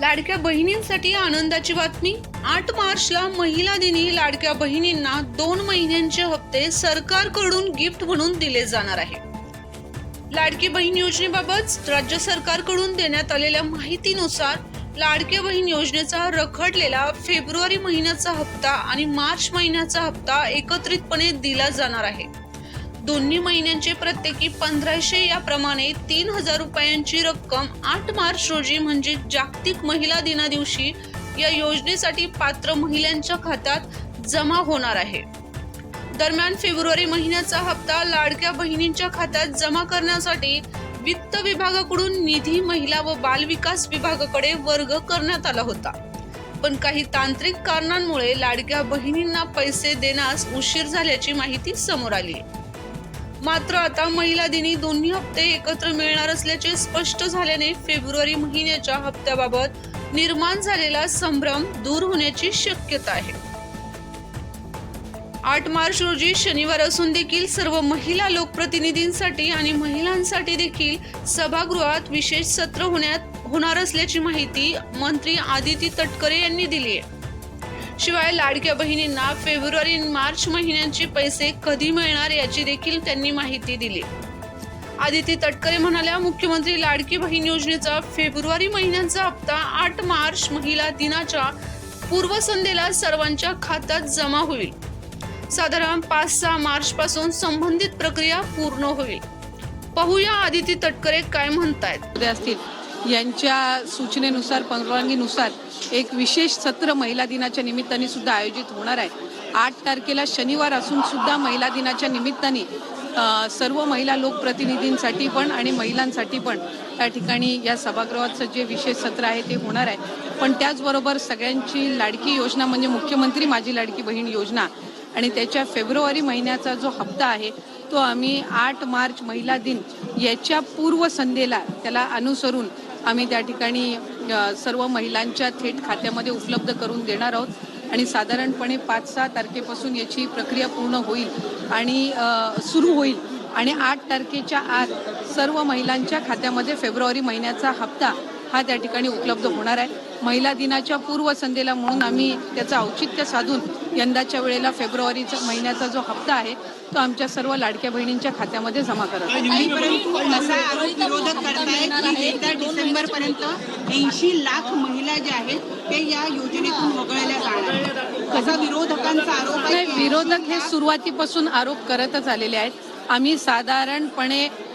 लाडक्या बहिणींसाठी आनंदाची बातमी. आठ मार्चला महिला दिनी लाडक्या बहिणींना दोन महिन्यांचे हप्ते सरकारकडून गिफ्ट म्हणून दिले जाणार आहे. लाडकी बहीण योजनेबाबत राज्य सरकारकडून देण्यात आलेल्या माहितीनुसार लाडक्या बहीण योजनेचा रखडलेला फेब्रुवारी महिन्याचा हप्ता आणि मार्च महिन्याचा हप्ता एकत्रितपणे दिला जाणार आहे. दोन्ही महिन्यांचे प्रत्येकी पंधराशे याप्रमाणे तीन हजार रुपयांची रक्कम आठ मार्च रोजी म्हणजे जागतिक महिला दिना दिवशी या योजनेसाठी पात्र महिलांच्या खात्यात जमा होणार आहे. दरम्यान फेब्रुवारी महिन्याचा हप्ता लाडक्या बहिणींच्या खात्यात जमा करण्यासाठी वित्त विभागाकडून निधी महिला व बाल विकास विभागाकडे वर्ग करण्यात आला होता. पण काही तांत्रिक कारणांमुळे लाडक्या बहिणींना पैसे देण्यास उशीर झाल्याची माहिती समोर आली. आहे मात्र आता महिला दिनी दोन्ही हप्ते एकत्र मिळणार असल्याचे स्पष्ट झाल्याने फेब्रुवारी महिन्याच्या हप्त्याबाबत निर्माण झालेला संभ्रम दूर होण्याची शक्यता आहे. आठ मार्च रोजी शनिवार असून देखील सर्व महिला लोकप्रतिनिधींसाठी आणि महिलांसाठी देखील सभागृहात विशेष सत्र होण्यात होणार असल्याची माहिती मंत्री आदिती तटकरे यांनी दिली आहे. शिवाय लाडक्या बहिणींना फेब्रुवारी मार्च महिन्यांचे पैसे कधी मिळणार याची देखील त्यांनी माहिती दिली. आदिती तटकरे म्हणाल्या मुख्यमंत्री लाडकी बहीण योजनेचा फेब्रुवारी महिन्याचा हप्ता आठ मार्च महिला दिनाच्या पूर्वसंध्येला सर्वांच्या खात्यात जमा होईल. साधारण पाच सहा मार्च पासून संबंधित प्रक्रिया पूर्ण होईल. पाहूया आदिती तटकरे काय म्हणतायत. असतील. यांच्या सूचनेनुसार परवानगीनुसार एक विशेष सत्र महिला दिनाच्या निमित्ताने सुद्धा आयोजित होणार आहे. आठ तारखेला शनिवार असून सुद्धा महिला दिनाच्या निमित्ताने सर्व महिला लोकप्रतिनिधींसाठी पण आणि महिलांसाठी पण त्या ठिकाणी या सभागृहाचं जे विशेष सत्र आहे ते होणार आहे. पण त्याचबरोबर सगळ्यांची लाडकी योजना म्हणजे मुख्यमंत्री माझी लाडकी बहीण योजना आणि त्याच्या फेब्रुवारी महिन्याचा जो हप्ता आहे तो आम्ही आठ मार्च महिला दिन याच्या पूर्वसंध्येला त्याला अनुसरून आम्ही त्या ठिकाणी सर्व महिलांच्या थेट खात्यामध्ये उपलब्ध करून देणार आहोत. आणि साधारणपणे पाच सहा तारखेपासून याची प्रक्रिया पूर्ण होईल आणि सुरू होईल. आणि आठ तारखेच्या आत सर्व महिलांच्या खात्यामध्ये फेब्रुवारी महिन्याचा हप्ता हा त्या ठिकाणी उपलब्ध होणार आहे. महिला दिनाच्या पूर्वसंध्येला म्हणून आम्ही त्याचं औचित्य साधून यंदाच्या वेळेला फेब्रुवारीचा महिन्याचा जो हप्ता आहे तो आमच्या सर्व लाडक्या बहिणींच्या खात्यामध्ये जमा करत आहोत. काही परंतु असा आरोप विरोधक करतायत की येत्या डिसेंबर पर्यंत ऐंशी लाख महिला ज्या आहेत ते या योजनेतून वगळल्या जाणार असा विरोधकांचा आरोप आहे विरोधक हे सुरुवातीपासून आरोप करतच आलेले आहेत. आम्ही साधारणपणे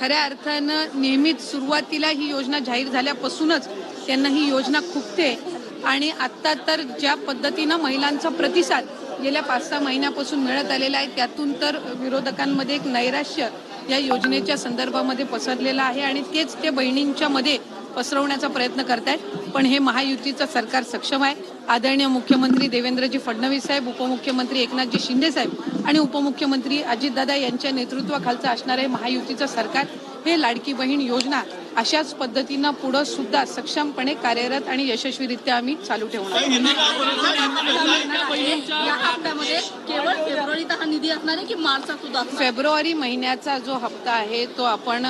खऱ्या अर्थानं नेहमीच सुरुवातीला ही योजना जाहीर झाल्यापासूनच त्यांना ही योजना खुपते आणि आत्ता तर ज्या पद्धतीनं महिलांचा प्रतिसाद गेल्या पाच सहा महिन्यापासून मिळत आलेला आहे त्यातून तर विरोधकांमध्ये एक नैराश्य या योजनेच्या संदर्भामध्ये पसरलेलं आहे. आणि तेच ते बहिणींच्या मध्ये पसरवण्याचा प्रयत्न करतायत पण हे महायुतीचं सरकार सक्षम आहे. आदरणीय मुख्यमंत्री देवेंद्रजी फडणवीस साहेब उपमुख्यमंत्री एकनाथजी शिंदे साहेब आणि उपमुख्यमंत्री अजितदादा यांच्या नेतृत्वाखालचं असणारे महायुतीचं सरकार. हे लाडकी बहीण योजना अशाच पद्धतीनं पुढं सुद्धा सक्षमपणे कार्यरत आणि यशस्वीरित्या आम्ही चालू ठेवणार केवळ फेब्रुवारीचा हा निधी असणार आहे की मार्चचा सुद्धा? फेब्रुवारी महिन्याचा जो हप्ता आहे तो आपण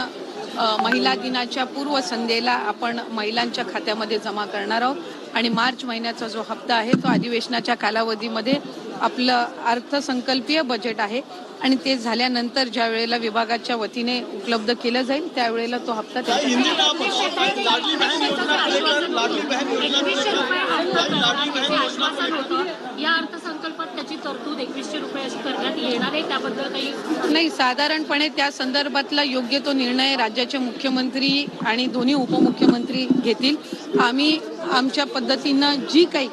महिला दिनाच्या पूर्वसंध्येला आपण महिलांच्या खात्यामध्ये जमा करणार आहोत. आणि मार्च महिन्याचा जो हप्ता आहे तो अधिवेशनाच्या कालावधीमध्ये आपलं अर्थसंकल्पीय बजेट आहे आणि ते झाल्यानंतर ज्या वेळेला विभागाच्या वतीने उपलब्ध केलं जाईल त्यावेळेला तो हप्ता त्यांच्या एकवीसशे रुपये हप्ता करणार त्याचे आश्वासन होतं. या अर्थसंकल्पात त्याची तरतूद एकवीसशे रुपये अशी करण्यात येणार आहे. त्याबद्दल काही नाही साधारणपणे त्या संदर्भातला योग्य तो निर्णय राज्याचे मुख्यमंत्री आणि दोन्ही उपमुख्यमंत्री घेतील. आम्ही आमच्या पद्धतीनं जी काही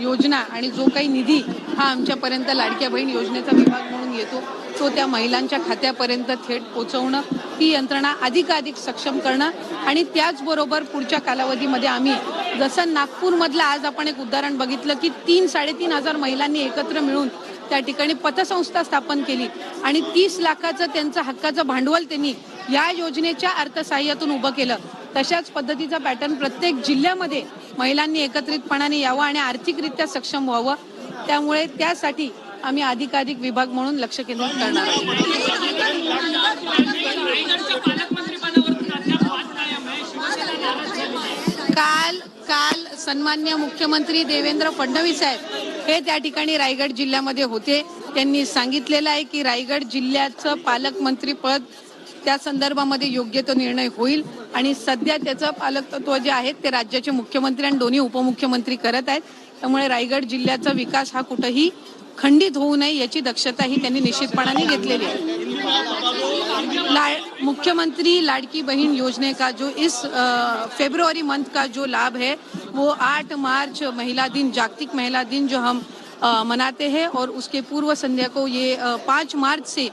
योजना आणि जो काही निधी हा आमच्यापर्यंत लाडक्या बहीण योजनेचा विभाग म्हणून येतो तो त्या महिलांच्या खात्यापर्यंत थेट पोचवणं ती यंत्रणा अधिकाधिक सक्षम करणं आणि त्याचबरोबर पुढच्या कालावधीमध्ये आम्ही जसं नागपूरमधलं आज आपण एक उदाहरण बघितलं की तीन साडेतीन हजार महिलांनी एकत्र मिळून त्या ठिकाणी पतसंस्था स्थापन केली आणि तीस लाखाचं त्यांचं हक्काचं भांडवल त्यांनी या योजनेच्या अर्थसहाय्यातून उभं केलं. तशाच पद्धतीचा पॅटर्न प्रत्येक जिल्ह्यामध्ये महिलांनी एकत्रितपणाने यावं आणि आर्थिकरित्या सक्षम व्हावं. त्यामुळे त्यासाठी आम्ही अधिकाधिक विभाग म्हणून लक्ष केंद्रित करणार आहोत. काल काल सन्मान्य मुख्यमंत्री देवेंद्र फडणवीस साहेब हे त्या ठिकाणी रायगड जिल्ह्यामध्ये होते. त्यांनी सांगितलेलं आहे की रायगड जिल्ह्याचं पालकमंत्रीपद त्या संदर्भामध्ये योग्य तो निर्णय होईल. आणि सध्या त्याचं पालकत्व जे आहेत ते राज्याचे मुख्यमंत्री आणि दोन्ही उपमुख्यमंत्री करत आहेत. त्यामुळे रायगड जिल्ह्याचा विकास हा कुठंही खंडित होऊ नये याची दक्षता ही त्यांनी निश्चितपणाने घेतलेली आहे. ला मुख्यमंत्री लाड़की बहन योजना का जो इस फेब्रुवारी मंथ का जो लाभ है वो आठ मार्च महिला दिन जागतिक महिला दिन जो हम मनाते हैं और उसके पूर्व संध्या को ये पाँच मार्च से